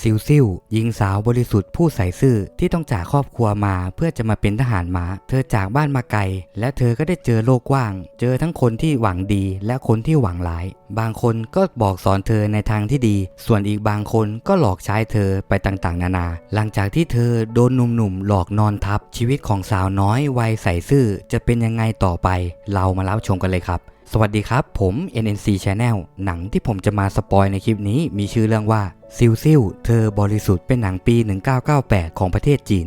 ซิวซิวหญิงสาวบริสุทธิ์ผู้ใส่ซื่อที่ต้องจากครอบครัวมาเพื่อจะมาเป็นทหารม้า เธอจากบ้านมาไกล และเธอก็ได้เจอโลกกว้าง เจอทั้งคนที่หวังดีและคนที่หวังร้าย บางคนก็บอกสอนเธอในทางที่ดี ส่วนอีกบางคนก็หลอกใช้เธอไปต่างๆ นานา หลังจากที่เธอโดนหนุ่มๆหลอกนอนทับชีวิตของสาวน้อยวัยใส่ซื่อจะเป็นยังไงต่อไป เรามารับชมกันเลยครับ สวัสดีครับ ผม NNC Channel หนังที่ผมจะมาสปอยในคลิปนี้มีชื่อเรื่องว่าซิลซิลเธอบริสุทธิ์เป็นหนังปี 1998 ของประเทศจีน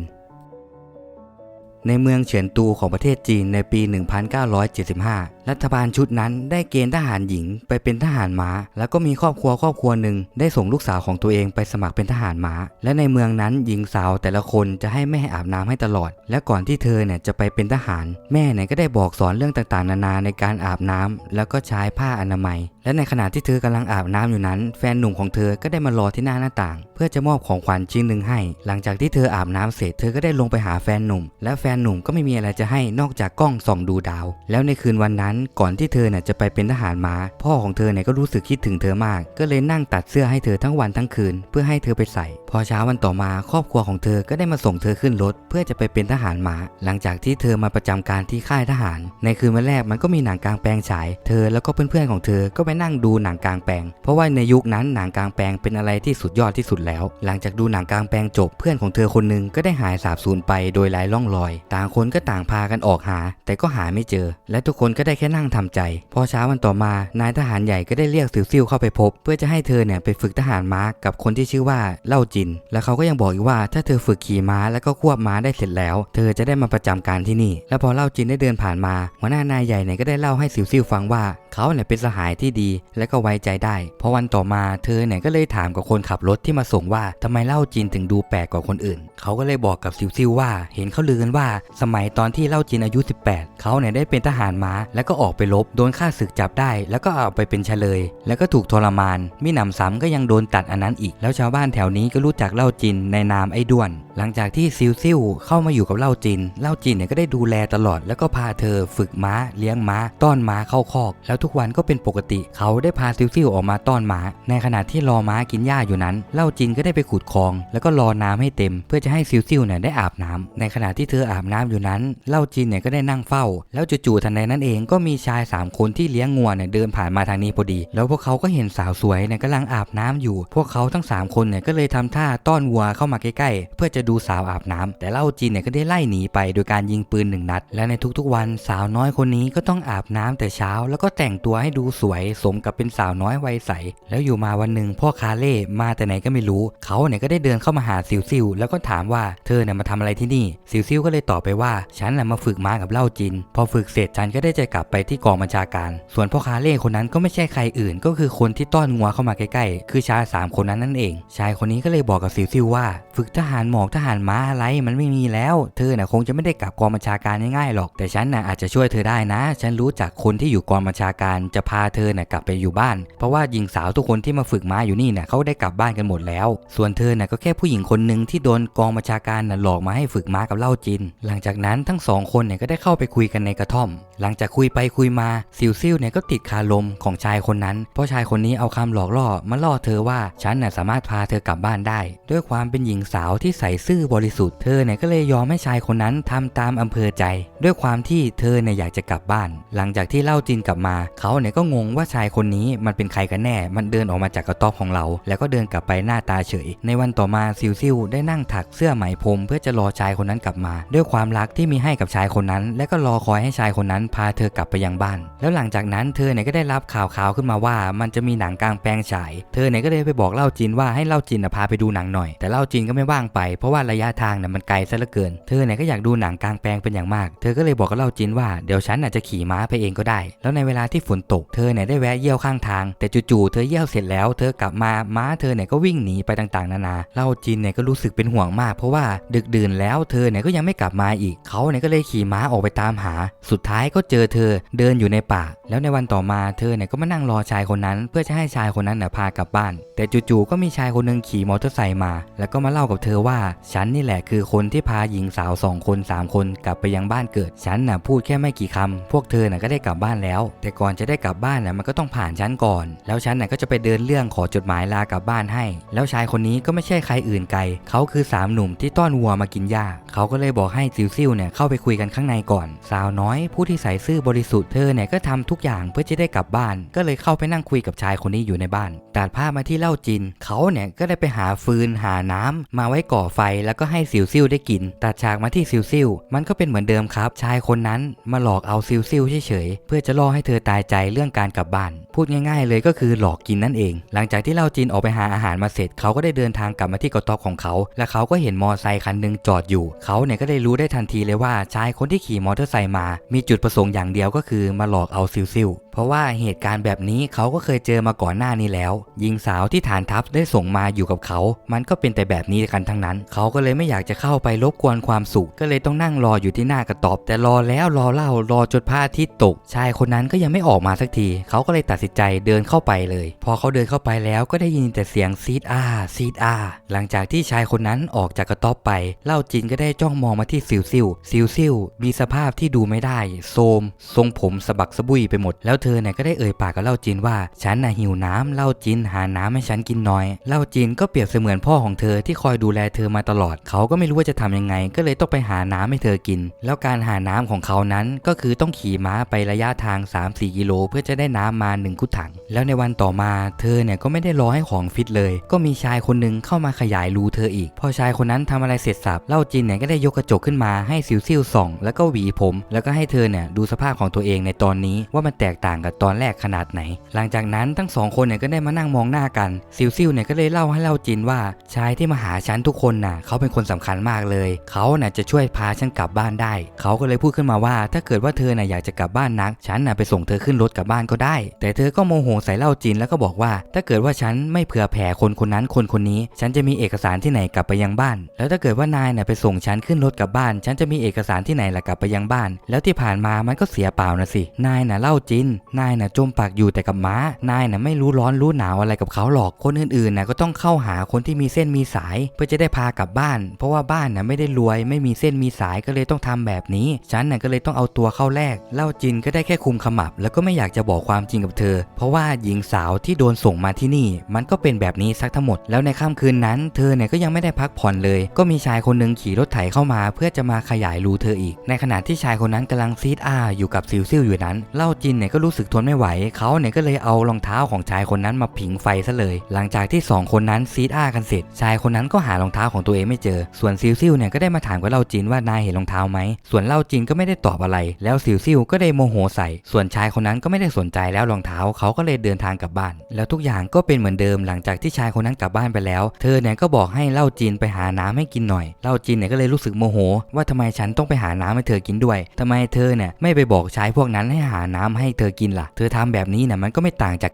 ในเมืองเฉียนตูของประเทศจีนในปี 1975 รัฐบาลชุดนั้นได้เกณฑ์ทหารหญิงไปเป็นทหารม้า แล้วก็มีครอบครัวครอบครัวหนึ่งได้ส่งลูกสาวของตัวเองไปสมัครเป็นทหารม้า และในเมืองนั้นหญิงสาวแต่ละคนจะให้แม่อาบน้ำให้ตลอด และก่อนที่เธอเนี่ยจะไปเป็นทหาร แม่เนี่ยก็ได้บอกสอนเรื่องต่างๆ นานาในการอาบน้ำแล้วก็ใช้ผ้าอนามัยและในขณะที่เธอกำลังอาบน้ำอยู่นั้น แฟนหนุ่มของเธอก็ได้มารอที่หน้าหน้าต่าง เพื่อจะมอบของขวัญชิ้นหนึ่งให้ หลังจากที่เธออาบน้ำเสร็จเธอก็ได้ลงไปหาแฟนหนุ่ม และแฟนหนุ่มก็ไม่มีอะไรจะให้นอกจากกล้องส่องดูดาว แล้วในคืนวันนั้นก่อนที่เธอเนี่ยจะไปเป็นทหารม้า พ่อของเธอเนี่ยก็รู้สึกคิดถึงเธอมาก ก็เลยนั่งตัดเสื้อให้เธอทั้งวันทั้งคืน เพื่อให้เธอไปใส่ พอเช้าวันต่อมาครอบครัวของเธอก็ได้มาส่งเธอขึ้นรถ เพื่อจะไปเป็นทหารม้า หลังจากที่เธอมาประจำการที่ค่ายทหาร ในคืนวันแรกมันก็มีหนังกลางแปลงฉาย เธอแล้วก็เพื่อนๆของเธอก็ไปนั่งดูหนังกลางแปลง เพราะว่าในยุคนั้นหนังกลางแปลงเป็นอะไรที่สุดยอดที่สุดแล้ว หลังจากดูหนังกลางแปลงจบเพื่อนของเธอคนหนึงก็ได้หายสาบสูญไปโดยไร้ร่องรอย ต่างคนก็ต่างพากันออกหา แต่ก็หาไม่เจอ และทุกคนก็ได้แค่นั่งทำใจ พอเช้าวันต่อมานายทหารใหญ่ก็ได้เรียกซิวซิวเข้าไปพบ เพื่อจะให้เธอเนี่ยไปฝึกทหารม้ากับคนที่ชื่อว่าเล่าจิน และเขาก็ยังบอกอีกว่าถ้าเธอฝึกขี่ม้าแล้วก็ควบม้าได้เสร็จแล้ว เธอจะได้มาประจำการที่นี่ และพอเล่าจินได้เดินผ่านมาหัวหน้านายใหญ่เนี่ยก็ได้เล่าให้ซิวซิวฟังว่าเขาเนี่ยเป็นสหายที่ดีและก็ไว้ใจได้ เพราะวันต่อมาเธอเนี่ยก็เลยถามกับคนขับรถที่มาส่งว่าทำไมเล่าจินถึงดูแปลกกว่าคนอื่น เขาก็เลยบอกกับซิวซิวว่า เห็นเขาลือกันว่า สมัยตอนที่เล่าจินอายุ 18 เขาเนี่ยได้เป็นทหารม้า แล้วก็ออกไปรบโดนฆ่าศึกจับได้ แล้วก็เอาไปเป็นเฉลย แล้วก็ถูกทรมานมิหนำซ้ำก็ยังโดนตัดอันนั้นอีก แล้วชาวบ้านแถวนี้ก็รู้จักเล่าจินในนามไอ้ด้วน หลังจากที่ซิวซิวเข้ามาอยู่กับเล่าจินเล่าจินเนี่ยก็ได้ดูแลตลอด แล้วก็พาเธอฝึกม้าเลี้ยงม้า ต้อนม้าเข้าคอก แล้วทุกวันก็เป็นปกติเขาได้พาซิวซิวออกมาต้อนม้าในขณะที่รอม้ากินหญ้าอยู่นั้น เล่าจินก็ได้ไปขุดคลอง แล้วก็รอน้ำให้เต็ม เพื่อจะให้ซิวซิวเนี่ยได้อาบน้ำในขณะที่เธออาบน้ำอยู่นั้น เล่าจินเนี่ยก็ได้นั่งเฝ้า แล้วจู่ๆทันใดนั้นเองก็มีชายสามคนที่เลี้ยงงัวเนี่ยเดินผ่านมาทางนี้พอดี แล้วพวกเขาก็เห็นสาวสวยเนี่ยกำลังอาบน้ำอยู่ พวกเขาทั้งสามคนเนี่ยก็เลยทำท่าต้อนวัวเข้ามาใกล้ๆ เพื่อจะดูสาวอาบน้ำแต่เล่าจินเนี่ยก็ได้ไล่หนีไปโดยการยิงปืนหนึ่งนัด และในทุกๆวันสาวน้อยคนนี้ก็ต้องอาบน้ำแต่เช้า แล้วก็แต่งตัวให้ดูสวยสมกับเป็นสาวน้อยวัยใส แล้วอยู่มาวันหนึ่งพ่อคาเล่มาแต่ไหนก็ไม่รู้ เขาเนี่ยก็ได้เดินเข้ามาหาซิวซิวแล้วก็ถามว่าเธอเนี่ยมาทำอะไรที่นี่ซิวซิวก็เลยตอบไปว่าฉันน่ะมาฝึกม้ากับเล่าจิน พอฝึกเสร็จฉันก็ได้จะกลับไปที่กองบัญชาการ ส่วนพ่อคาเล่คนนั้นก็ไม่ใช่ใครอื่น ก็คือคนที่ต้อนงัวเข้ามาใกล้ๆ คือชายสามคนนั้นนั่นเอง ชายคนนี้ก็เลยบอกกับซิวซิวว่า ฝึกทหารหมอกทหารม้าอะไรมันไม่มีแล้ว เธอน่ะคงจะไม่ได้กลับกองบัญชาการง่ายๆหรอก แต่ฉันน่ะอาจจะช่วยเธอได้นะ ฉันรู้จักคนที่อยู่กองบัญชาการจะพาเธอน่ะกลับไปอยู่บ้าน เพราะว่าหญิงสาวทุกคนที่มาฝึกม้าอยู่นี่น่ะเขาได้กลับบ้านกันหมดแล้ว ส่วนเธอน่ะก็แค่ผู้หญิงคนหนึ่งที่โดนกองบัญชาการน่ะหลอกมาให้ฝึกม้ากับเล่าจิน หลังจากนั้นทั้งสองคนเนี่ยก็ได้เข้าไปคุยกันในกระท่อม หลังจากคุยไปคุยมาซิวซิวเนี่ยก็ติดคาลมของชายคนนั้น เพราะชายคนนี้เอาคำหลอกล่อมาล่อเธอว่าฉันน่ะสามารถพาเธอกลับบ้านได้ ด้วยความเป็นหญิงสาวที่ใส่ซื่อบริสุทธิ์เธอเนี่ยก็เลยยอมให้ชายคนนั้นทำตามอำเภอใจ ด้วยความที่เธอเนี่ยอยากจะกลับบ้าน หลังจากที่เล่าจินกลับมาเขาเนี่ยก็งงว่าชายคนนี้มันเป็นใครกันแน่ มันเดินออกมาจากกระต๊อบของเรา แล้วก็เดินกลับไปหน้าตาเฉย ในวันต่อมาซิวซิวได้นั่งถักเสื้อไหมพรมเพื่อจะรอชายคนนั้นกลับมา ด้วยความรักที่มีให้กับชายคนนั้น และก็รอคอยให้ชายคนนั้นพาเธอกลับไปยังบ้าน แล้วหลังจากนั้นเธอเนี่ยก็ได้รับข่าวข่าวขึ้นมาว่า มันจะมีหนังกลางแปลงฉาย เธอเนี่ยก็เลยไปบอกเล่าจินว่าให้เล่าจินพาไปดูหนังหน่อย แต่เล่าจินก็ไม่ว่างไปเพราะว่าระยะทางเนี่ยมันไกลซะเหลือเกิน เธอเนี่ยก็อยากดูหนังกลางแปลงเป็นอย่างมาก เธอก็เลยบอกกับเล่าจินว่าเดี๋ยวฉันอาจจะขี่ม้าไปเองก็ได้ แล้วในเวลาที่ฝนตกเธอเนี่ยได้แวะเยี่ยวข้างทาง แต่จู่ๆเธอเยี่ยวเสร็จแล้ว เธอกลับมาม้าเธอเนี่ยก็วิ่งหนีไปต่างๆ นานาเล่าจินเนี่ยก็รู้สึกเป็นห่วงมาก เพราะว่าดึกดื่นแล้วเธอเนี่ยก็ยังไม่กลับมาอีกเขาเนี่ยก็เลยขี่ม้าออกไปตามหา สุดท้ายก็เจอเธอเดินอยู่ในป่า แล้วในวันต่อมาเธอเนี่ยก็มานั่งรอชายคนนั้น เพื่อจะให้ชายคนนั้นน่ะพากลับบ้าน แต่จู่ๆก็มีชายคนหนึ่งขี่มอเตอร์ไซค์มา แล้วก็มาเล่ากับเธอว่า ฉันนี่แหละคือคนที่พาหญิงสาวสองคนสามคนกลับไปยังบ้านเกิด ฉันน่ะพูดแค่ไม่กี่คำพวกเธอน่ะก็ได้กลับบ้านแล้ว แต่ก่อนจะได้กลับบ้านน่ะมันก็ต้องผ่านฉันก่อน แล้วฉันน่ะก็จะไปเดินเรื่องขอจดหมายลากลับบ้านให้ แล้วชายคนนี้ก็ไม่ใช่ใครอื่นไกล เขาคือสามหนุ่มที่ต้อนวัวมากินหญ้า เขาก็เลยบอกให้ซิวซิวเนี่ยเข้าไปคุยกันข้างในก่อน สาวน้อยผู้ที่ใส่ซื่อบริสุทธิ์เธอเนี่ยก็ทำทุกอย่างเพื่อจะได้กลับบ้าน ก็เลยเข้าไปนั่งคุยกับชายคนนี้อยู่ในบ้านตัดภาพมาที่เล่าจิน เขาเนี่ยก็ได้ไปหาฟืนหาน้ำมาไว้ก่อไฟแล้วก็ให้ซิวซิวได้กิน ตัดฉากมาที่ซิวซิวมันก็เป็นเหมือนเดิมครับ ชายคนนั้นมาหลอกเอาซิวซิวเฉยๆเพื่อจะล่อให้เธอตายใจเรื่องการกลับบ้านพูดง่ายๆ เลยก็คือหลอกกินนั่นเอง หลังจากที่เล่าจินออกไปหาอาหารมาเสร็จ เขาก็ได้เดินทางกลับมาที่กระต๊อบของเขา และเขาก็เห็นมอไซค์คันหนึ่งจอดอยู่ เขาเนี่ยก็ได้รู้ได้ทันทีเลยว่าชายคนที่ขี่มอเตอร์ไซค์มา มีจุดประสงค์อย่างเดียวก็คือมาหลอกเอาซิวซิวเพราะว่าเหตุการณ์แบบนี้เขาก็เคยเจอมาก่อนหน้านี้แล้วหญิงสาวที่ฐานทัพได้ส่งมาอยู่กับเขา มันก็เป็นแต่แบบนี้กันทั้งนั้น เขาก็เลยไม่อยากจะเข้าไปรบกวนความสุข ก็เลยต้องนั่งรออยู่ที่หน้ากระต๊อบ แต่รอแล้วรอเล่ารอจนพระอาทิตย์ตก ชายคนนั้นก็ยังไม่ออกมาสักที เขาก็เลยตัดสินใจเดินเข้าไปเลย พอเขาเดินเข้าไปแล้วก็ได้ยินแต่เสียงซีดอาซีดอาหลังจากที่ชายคนนั้นออกจากกระต๊อบไปเล่าจินก็ได้จ้องมองมาที่ซิวซิวซิวซิวมีสภาพที่ดูไม่ได้โทมทรงผมสะบักสะบุยไปหมด แล้วเธอเนี่ยก็ได้เอ่ยปากกับเล่าจินว่า ฉันน่ะหิวน้ำเล่าจินหาน้ำให้ฉันกินหน่อย เล่าจินก็เปรียบเสมือนพ่อของเธอที่คอยดูแลเธอมาตลอด เขาก็ไม่รู้ว่าจะทำยังไง ก็เลยต้องไปหาน้ำให้เธอกิน แล้วการหาน้ำของเขานั้นก็คือต้องขี่ม้าไประยะทาง 3-4 กิโลเพื่อจะได้น้ำมา1กุถัง แล้วในวันต่อมาเธอเนี่ยก็ไม่ได้รอให้ของฟิตเลย ก็มีชายคนหนึ่งเข้ามาขยายรูเธออีก พอชายคนนั้นทำอะไรเสร็จสับเล่าจินเนี่ยก็ได้ยกกระจกขึ้นมาให้ซิวซิวส่อง แล้วก็หวีผม แล้วก็ให้เธอเนี่ยดูสภาพของตัวเองในตอนนี้ว่ามันแตกต่างกับตอนแรกขนาดไหน หลังจากนั้นทั้งสองคนเนี่ยก็ได้มานั่งมองหน้ากันซิวซิวเนี่ยก็เลยเล่าให้เล่าจินว่าชายที่มาหาฉันทุกคนน่ะเขาเป็นคนสำคัญมากเลยเขาน่ะจะช่วยพาฉันกลับบ้านได้ เขาก็เลยพูดขึ้นมาว่า ถ้าเกิดว่าเธอน่ะอยากจะกลับบ้านนัก ฉันน่ะไปส่งเธอขึ้นรถกลับบ้านก็ได้ แต่เธธอก็โมโหใส่เล่าจินแล้วก็บอกว่า ถ้าเกิดว่าฉันไม่เผื่อแผ่คนคนนั้นคนคนนี้ ฉันจะมีเอกสารที่ไหนกลับไปยังบ้าน แล้วถ้าเกิดว่านายน่ะไปส่งฉันขึ้นรถกลับบ้าน ฉันจะมีเอกสารที่ไหนล่ะกลับไปยังบ้าน แล้วที่ผ่านมามันก็เสียเปล่านะสิ นายน่ะเล่าจินนายน่ะจมปากอยู่แต่กับม้า นายน่ะไม่รู้ร้อนรู้หนาวอะไรกับเขาหรอก คนอื่นๆน่ะก็ต้องเข้าหาคนที่มีเส้นมีสาย เพื่อจะได้พากลับบ้าน เพราะว่าบ้านน่ะไม่ได้รวย ไม่มีเส้นมีสายก็เลยต้องทำแบบนี้ ฉันน่ะก็เลยต้องเอาตัวเข้าแลกเล่าจินก็ได้แค่คุมขมับ แล้วก็ไม่อยากจะบอกความจริงกับเธอเพราะว่าหญิงสาวที่โดนส่งมาที่นี่ มันก็เป็นแบบนี้ซักทั้งหมด แล้วในค่ำคืนนั้น เธอเนี่ยก็ยังไม่ได้พักผ่อนเลย ก็มีชายคนหนึ่งขี่รถไถเข้ามา เพื่อจะมาขยายรูเธออีก ในขณะที่ชายคนนั้นกำลังซีดอาอยู่กับซิวซิวอยู่นั้นเล่าจินเนี่ยก็รู้สึกทนไม่ไหวเขาเนี่ยก็เลยเอารองเท้าของชายคนนั้นมาผิงไฟซะเลย หลังจากที่สองคนนั้นซีดอากันเสร็จชายคนนั้นก็หารองเท้าของตัวเองไม่เจอ ส่วนซิวซิวเนี่ยก็ได้มาถามกับเล่าจินว่านายเห็นรองเท้าไหมส่วนเล่าจินก็ไม่ได้ตอบอะไร แล้วซิวซิวก็ได้โมโหใส่ ส่วนชายคนนั้นก็ไม่ได้สนใจแล้วรองเท้าเขาก็เลยเดินทางกลับบ้าน แล้วทุกอย่างก็เป็นเหมือนเดิมหลังจากที่ชายคนนั้นกลับบ้านไปแล้ว เธอเนี่ยก็บอกให้เล่าจีนไปหาน้ำให้กินหน่อยเล่าจีนเนี่ยก็เลยรู้สึกโมโห ว่าทำไมฉันต้องไปหาน้ำให้เธอกินด้วยทำไมเธอเนี่ยไม่ไปบอกชายพวกนั้นให้หาน้ำให้เธอกินล่ะ เธอทำแบบนี้เนี่ยมันก็ไม่ต่างจาก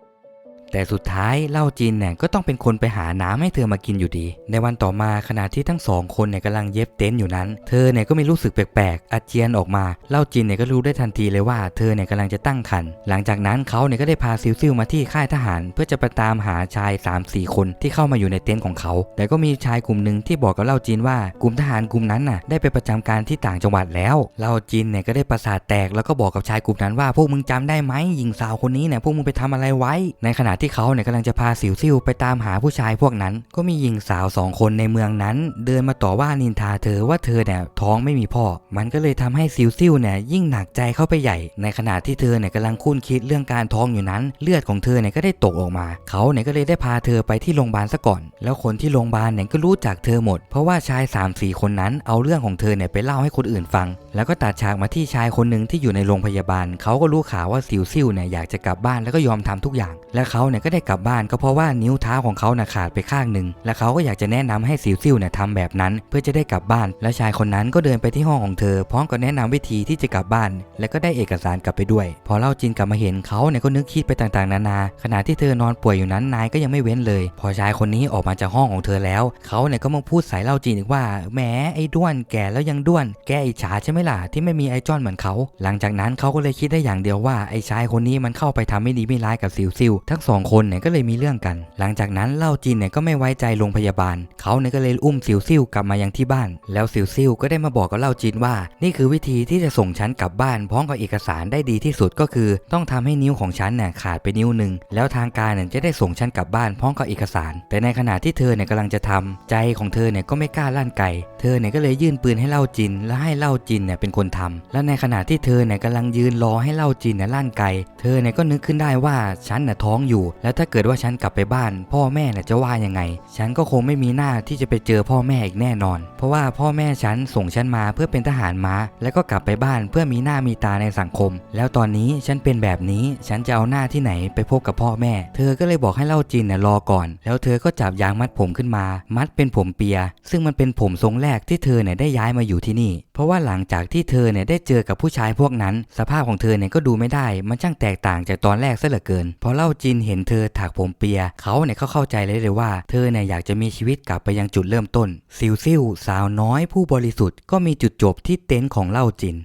แต่สุดท้ายเล่าจินเนี่ยก็ต้องเป็นคนไปหาน้ำให้เธอมากินอยู่ดี ในวันต่อมาขณะที่ทั้งสองคนเนี่ยกำลังเย็บเต็นท์อยู่นั้น เธอเนี่ยก็มีรู้สึกแปลกๆ อาเจียนออกมา เล่าจินเนี่ยก็รู้ได้ทันทีเลยว่าเธอเนี่ยกำลังจะตั้งครรภ์ หลังจากนั้นเขาเนี่ยก็ได้พาซิวซิวมาที่ค่ายทหาร เพื่อจะไปตามหาชาย 3-4 คนที่เข้ามาอยู่ในเต็นท์ของเขา แต่ก็มีชายกลุ่มหนึ่งที่บอกกับเล่าจินว่ากลุ่มทหารกลุ่มนั้นน่ะได้ไปประจำการที่ต่างจังหวัดแล้ว เล่าจินเนี่ยก็ได้ประสาทแตกแล้วก็บอกกับชายกลุ่มนั้นว่าพวกมึงจำได้ไหมหญิงสาวคนนี้เนี่ยพวกมึงไปทำอะไรไว้ ในขณะที่เขาเนี่ยกำลังจะพาสิวซิวไปตามหาผู้ชายพวกนั้น ก็มีหญิงสาวสองคนในเมืองนั้น เดินมาต่อว่านินทาเธอว่าเธอเนี่ยท้องไม่มีพ่อ มันก็เลยทำให้ซิวซิวเนี่ยยิ่งหนักใจเข้าไปใหญ่ ในขณะที่เธอเนี่ยกำลังคุ้นคิดเรื่องการท้องอยู่นั้น เลือดของเธอเนี่ยก็ได้ตกออกมา เขาเนี่ยก็เลยได้พาเธอไปที่โรงพยาบาลซะก่อน แล้วคนที่โรงพยาบาลเนี่ยก็รู้จักเธอหมด เพราะว่าชาย3ามสี่คนนั้นเอาเรื่องของเธอเนี่ยไปเล่าให้คนอื่นฟัง แล้วก็ตัดฉากมาที่ชายคนหนึ่งที่อยู่ในโรงพยาบาล เขาก็รู้ข่าวว่าซิวซิวเนี่ยอยากจะกลับบ้านแล้วก็ยอมทำทุกอย่าง และเขาเนี่ยก็ได้กลับบ้านก็เพราะว่านิ้วเท้าของเขาน่ะขาดไปข้างหนึ่งและเขาก็อยากจะแนะนำให้ซิวซิวเนี่ยทำแบบนั้น เพื่อจะได้กลับบ้าน และชายคนนั้นก็เดินไปที่ห้องของเธอ พร้อมกับแนะนำวิธีที่จะกลับบ้าน และก็ได้เอกสารกลับไปด้วย พอเล่าจินกลับมาเห็นเขาเนี่ยก็นึกคิดไปต่างๆ นานา ขณะที่เธอนอนป่วยอยู่นั้นนายก็ยังไม่เว้นเลย พอชายคนนี้ออกมาจากห้องของเธอแล้ว เขาเนี่ยก็มาพูดใส่เล่าจินอีกว่าแหมไอ้ด้วนแก่แล้วยังด้วน แกอิจฉาใช่ไหมล่ะที่ไม่มีไอ้จอนเหมือนเขา หลังจากนั้นเขาก็เลยคิดได้อย่างเดียวว่าไอ้ชายคนนี้มันเข้าไปทำไม่ดีไม่ร้ายกับซิวซิวทั้งสององคนเนี่ยก็เลยมีเรื่องกัน หลังจากนั้นเล่าจินเนี่ยก็ไม่ไว้ใจโรงพยาบาล เขาเนี่ยก็เลยอุ้มซิวซิวกลับมายังที่บ้าน แล้วซิวซิวก็ได้มาบอกกับเล่าจินว่า นี่คือวิธีที่จะส่งฉันกลับบ้านพร้อมกับเอกสารได้ดีที่สุดก็คือ ต้องทำให้นิ้วของฉันเนี่ยขาดไปนิ้วหนึ่งแล้วทางการเนี่ยจะได้ส่งฉันกลับบ้านพร้อมกับเอกสาร แต่ในขณะที่เธอเนี่ยกำลังจะทำใจของเธอเนี่ยก็ไม่กล้าลั่นไกเธอเนี่ยก็เลยยื่นปืนให้เล่าจิน และให้เล่าจินเนี่ยเป็นคนทำและในขณะที่เธอเนี่ยกำลังยืนรอให้เล่าจินเนี่ยลั่นไกเธอเนี่ยก็นึกขึ้นได้ว่าฉันน่ะท้องอยู่แล้วถ้าเกิดว่าฉันกลับไปบ้าน พ่อแม่น่ะจะว่ายังไง ฉันก็คงไม่มีหน้าที่จะไปเจอพ่อแม่อีกแน่นอน เพราะว่าพ่อแม่ฉันส่งฉันมาเพื่อเป็นทหารม้า แล้วก็กลับไปบ้านเพื่อมีหน้ามีตาในสังคม แล้วตอนนี้ฉันเป็นแบบนี้ฉันจะเอาหน้าที่ไหนไปพบกับพ่อแม่ เธอก็เลยบอกให้เล่าจินเนี่ยรอก่อน แล้วเธอก็จับยางมัดผมขึ้นมา มัดเป็นผมเปีย ซึ่งมันเป็นผมทรงแรกที่เธอเนี่ยได้ย้ายมาอยู่ที่นี่ เพราะว่าหลังจากที่เธอเนี่ยได้เจอกับผู้ชายพวกนั้น สภาพของเธอเนี่ยก็ดูไม่ได้ มันช่างแตกต่างจากตอนแรกซะเหลือเกิน พอเล่าจินเห็นเธอถักผมเปีย เขาเนี่ยเขาเข้าใจเลยเลยว่า เธอเนี่ยอยากจะมีชีวิตกลับไปยังจุดเริ่มต้น ซิวซิวสาวน้อยผู้บริสุทธิ์ก็มีจุดจบที่เต็นท์ของเล่าจิน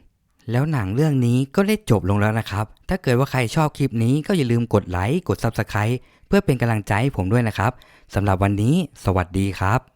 แล้วหนังเรื่องนี้ก็ได้จบลงแล้วนะครับ ถ้าเกิดว่าใครชอบคลิปนี้ก็อย่าลืมกดไลค์กด Subscribe เพื่อเป็นกำลังใจให้ผมด้วยนะครับสำหรับวันนี้ สวัสดีครับ